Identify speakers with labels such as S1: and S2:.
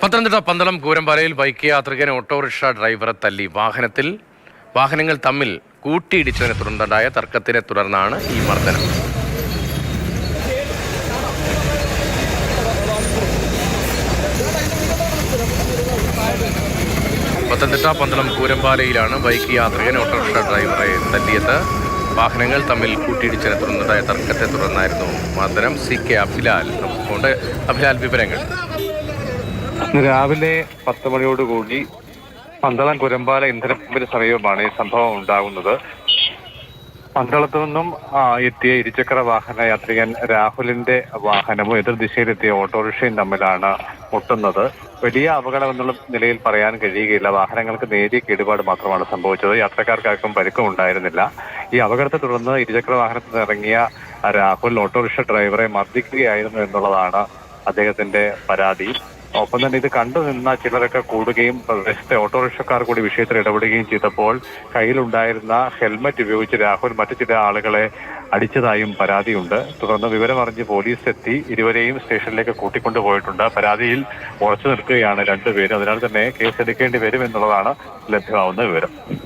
S1: പത്തനംതിട്ട പന്തളം കൂരമ്പാലയിൽ ബൈക്ക് യാത്രികൻ ഓട്ടോറിക്ഷ ഡ്രൈവറെ തല്ലി. വാഹനത്തിൽ വാഹനങ്ങൾ തമ്മിൽ കൂട്ടിയിടിച്ചതിനെ തുടർന്നുണ്ടായ തർക്കത്തിനെ തുടർന്നാണ് ഈ മർദ്ദനം. പത്തനംതിട്ട പന്തളം കൂരമ്പാലയിലാണ് ബൈക്ക് യാത്രികൻ ഓട്ടോറിക്ഷ ഡ്രൈവറെ തല്ലിയത്. വാഹനങ്ങൾ തമ്മിൽ കൂട്ടിയിടിച്ചതിനെ തുടർന്നുണ്ടായ തർക്കത്തെ തുടർന്നായിരുന്നു മർദ്ദനം. സി കെ അഭിലാൽ അഭിലാൽ വിവരങ്ങൾ.
S2: രാവിലെ പത്ത് മണിയോടുകൂടി പന്തളം കുരമ്പാല ഇന്ധനപ്പമ്പിന് സമീപമാണ് ഈ സംഭവം ഉണ്ടാകുന്നത്. പന്തളത്തു നിന്നും എത്തിയ ഇരുചക്ര വാഹന യാത്രികൻ രാഹുലിന്റെ വാഹനവും എതിർദിശയിലെത്തിയ ഓട്ടോറിക്ഷയും തമ്മിലാണ് മുട്ടുന്നത്. വലിയ അപകടം എന്നുള്ള നിലയിൽ പറയാൻ കഴിയുകയില്ല. വാഹനങ്ങൾക്ക് നേരിയ കേടുപാട് മാത്രമാണ് സംഭവിച്ചത്. യാത്രക്കാർക്കാർക്കും പരിക്കും ഉണ്ടായിരുന്നില്ല. ഈ അപകടത്തെ തുടർന്ന് ഇരുചക്ര വാഹനത്തിൽ ഇറങ്ങിയ രാഹുൽ ഓട്ടോറിക്ഷ ഡ്രൈവറെ മർദ്ദിക്കുകയായിരുന്നു എന്നുള്ളതാണ് അദ്ദേഹത്തിന്റെ പരാതി. ഒപ്പം തന്നെ ഇത് കണ്ടു നിന്ന ചിലരൊക്കെ കൂടുകയും പ്രദേശത്തെ ഓട്ടോറിക്ഷക്കാർ കൂടി വിഷയത്തിൽ ഇടപെടുകയും ചെയ്തപ്പോൾ കയ്യിലുണ്ടായിരുന്ന ഹെൽമറ്റ് ഉപയോഗിച്ച് രാഹുൽ മറ്റു ചില ആളുകളെ അടിച്ചതായും പരാതിയുണ്ട്. തുടർന്ന് വിവരമറിഞ്ഞ് പോലീസ് എത്തി ഇരുവരെയും സ്റ്റേഷനിലേക്ക് കൂട്ടിക്കൊണ്ടുപോയിട്ടുണ്ട് പരാതിയിൽ ഉറച്ചു നിൽക്കുകയാണ് രണ്ടുപേരും. അതിനാൽ തന്നെ കേസെടുക്കേണ്ടി വരും എന്നുള്ളതാണ് ലഭ്യമാവുന്ന വിവരം.